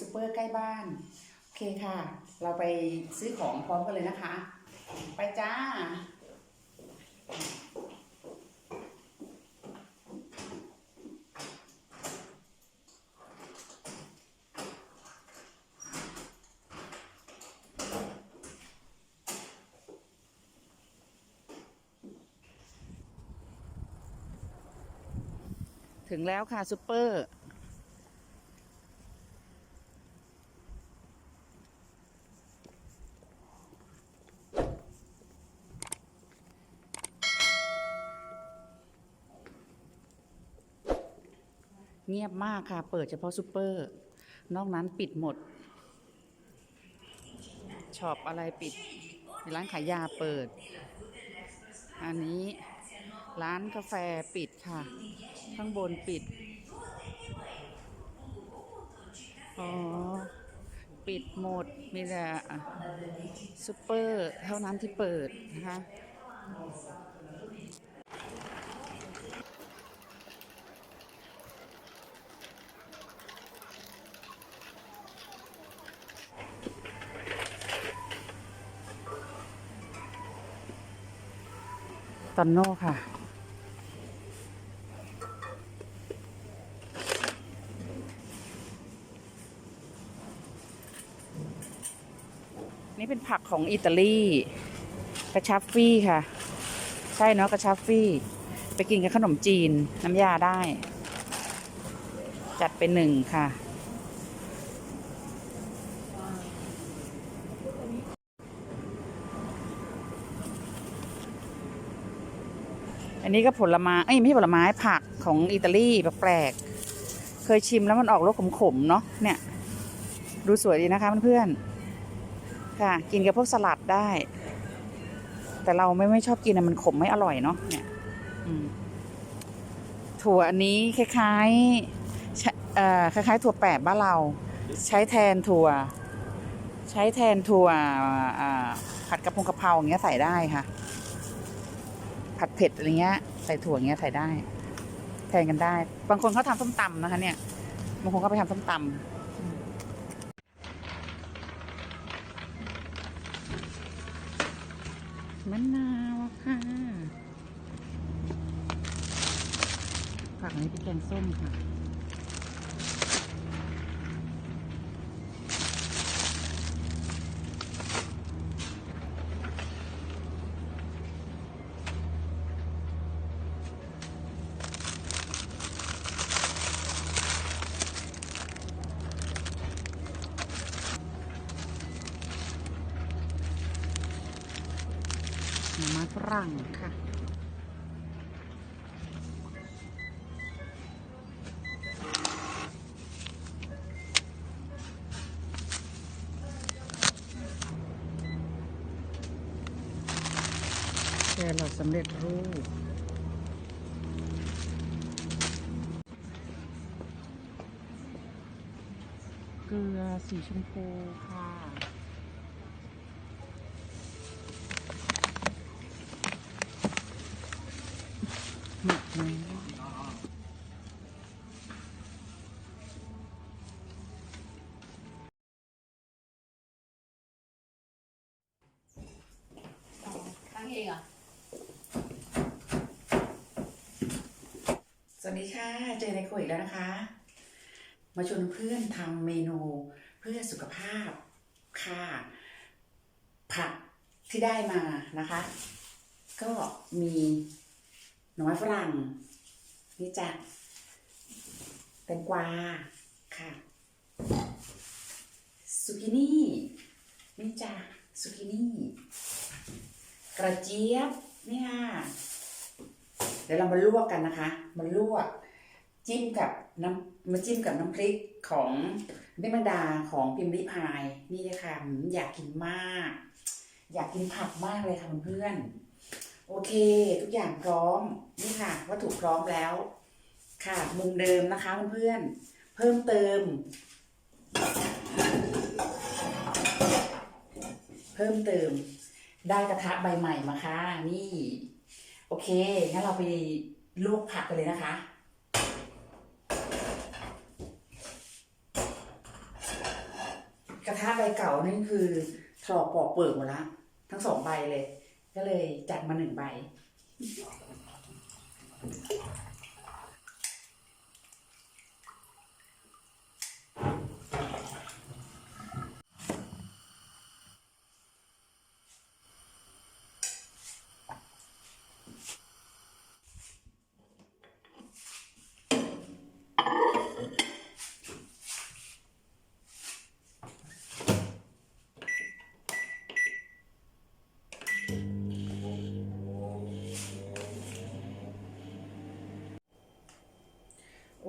ซูเปอร์ใกล้บ้าน โอเคค่ะ เราไปซื้อของพร้อมกันเลยนะคะ ไปจ้า ถึงแล้วค่ะซูเปอร์ เงียบมากค่ะ เปิดเฉพาะซูเปอร์ นอกนั้นปิดหมดช็อปอะไรปิดร้านขายยาเปิด อันนี้ร้านกาแฟปิดค่ะ ข้างบนปิด อ๋อ ปิดหมด มีแต่ซูเปอร์ เท่านั้นที่เปิดนะคะ ตอนโน่ค่ะ นี่เป็นผักของอิตาลี กระชับฟี่ค่ะ ใช่เนาะกระชับฟี่ ไปกินกับขนมจีนน้ำยาได้ จัดเป็นหนึ่งค่ะ อันนี้ก็ผลไม้เอ้ยไม่ใช่ผลไม้ผักของอิตาลีแปลกๆเคยชิมแล้วมันออกรสขมๆเนาะเนี่ย ดูสวยดีนะคะเพื่อนๆค่ะ กินกับพวกสลัดได้ แต่เราไม่ไม่ชอบกินอะมันขมไม่อร่อยเนาะเนี่ยถั่วอันนี้คล้ายๆเอ่อคล้ายๆ ถั่วแปบบ้านเรา ใช้แทนถั่ว ใช้แทนถั่วผัดกะพรากะเพราอย่างเงี้ยใส่ได้ค่ะ ผัดเผ็ดอะไรเงี้ยใส่ถั่วเงี้ยใส่ได้ แทนกันได้ บางคนเขาทำส้มตำนะคะ เนี่ยบางคนก็ไปทำส้มตำมะนาวค่ะผักอันนี้เป็นแกงส้มค่ะ หน่อไม้ฝรั่งค่ะแครอทสำเร็จรูปเกลือสีชมพูค่ะ หมดแล้วตั้งเองอะ สวัสดีค่ะ เจอในคุยแล้วนะคะ มาชวนเพื่อนทำเมนูเพื่อสุขภาพค่ะ ผักที่ได้มานะคะ ก็มี น่อไม้ฝรั่ง นี่จ้ะแตงกวาค่ะซูกินี่นี่จ้ะซูกินี่ กระเจี๊ยบนี่ค่ะเดี๋ยวเรามาลวกกันนะคะมาลวกจิ้มกับน้ำมาจิ้มกับน้ำพริกของเดมังดาของพิมพ์ริพายนี่เลยค่ะอยากกินมาก อยากกินผักมากเลยค่ะเพื่อนๆ โอเค ทุกอย่างพร้อม นี่ค่ะวัตถุพร้อมแล้ว ค่ะมุมเดิมนะคะเพื่อนๆเพิ่มเติม เพิ่มเติม ได้กระทะใบใหม่มาค่ะนี่ โอเคงั้นเราไปลวกผักกันเลยนะคะกระทะใบเก่านี่คือถลอกปอกเปลือกหมดละทั้งสองใบเลย ก็เลยจัดมาหนึ่งใบ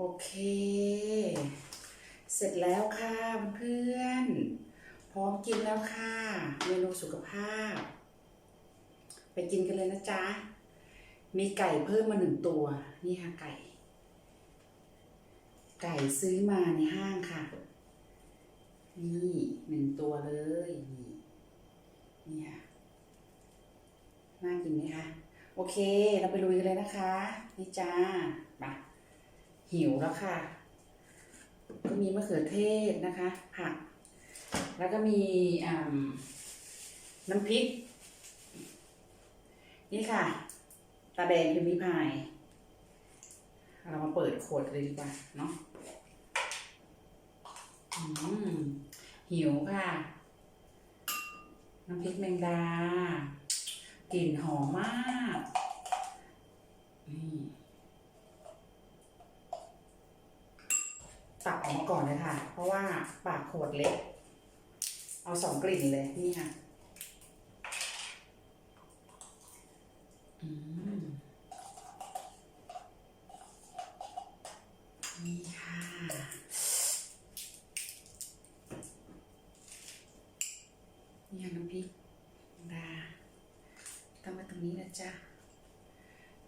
โอเค เสร็จแล้วค่ะเพื่อนพร้อมกินแล้วค่ะเมนูสุขภาพ ไปกินกันเลยนะจ๊ะ มีไก่เพิ่มมาหนึ่งตัว นี่ค่ะไก่ ไก่ซื้อมาในห้างค่ะ นี่หนึ่งตัวเลยนี่นี่ค่ะน่ากินไหมคะโอเค เราไปลุยกันเลยนะคะ นี่จ้ามาหิวแล้วค่ะ ก็มีมะเขือเทศนะคะ ผัก แล้วก็มีน้ำพริก นี่ค่ะ ตาแดงพิมพ์พาย เรามาเปิดขวดเลยดีกว่าเนาะหิวค่ะ น้ำพริกแมงดากลิ่นหอมมากนี่ตัก ออกมาก่อนเลยค่ะ เพราะว่าปากขวดเล็ก เอาสองกลิ่นเลยนี่ค่ะอืมนี่ค่ะ นี่ค่ะน้ำพริกดาตั้งไว้ตรงนี้นะจ๊ะ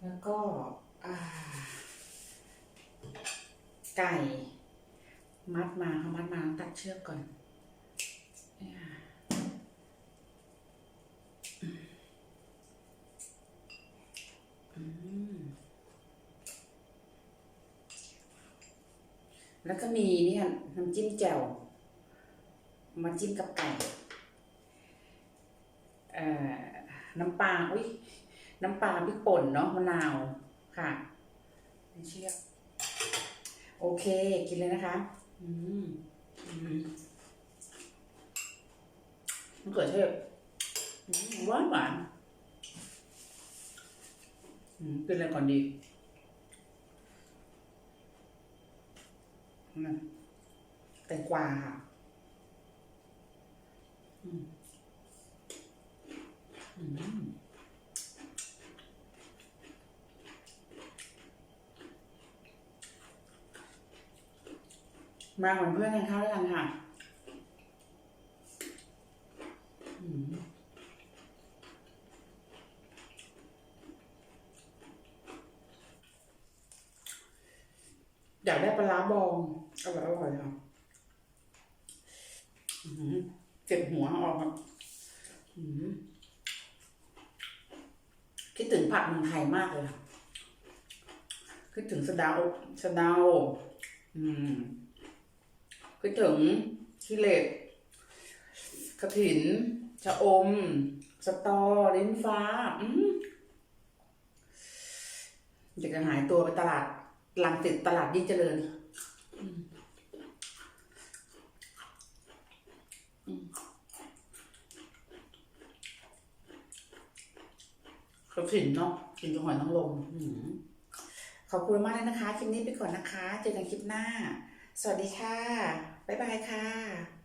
แล้วก็ไก่ มัดมาเขามัดมาตัดเชือกก่อนนี่ยอืมแล้วก็มีนี่ค่ะน้ำจิ้มแจ่วมาจิ้มกับไก่เอ่อน้ำปลาอุ้ยน้ำปลาพริกป่นเนาะมะนาวค่ะเชือกโอเค กินเลยนะคะ มอืมมะเขือเทศอืมหวานหวานอืมกินอะไรก่อนดีอืมแตงกวาค่ะอืมอืม มาเหมือนเพื่อนกันข้าวด้วยกันค่ะอยากได้ปลาบองอร่อยอร่อยค่ะเก็บหัวออกครับคิดถึงผักเมืองไทยมากเลยค่ะคิดถึงสะดาวสะดาอืม คิดถึงชิเลตกระถิน ชะอม สตอ ลิ้นฟ้า อืมอยากจะหายตัวไปตลาดลังติดตลาดยิ่งเจริญกระถินเนาะกินกับหอยนางรมขอบคุณมากเลยนะคะ คลิปนี้ไปก่อนนะคะ เจอกันคลิปหน้า สวัสดีค่ะ บ๊ายบายค่ะ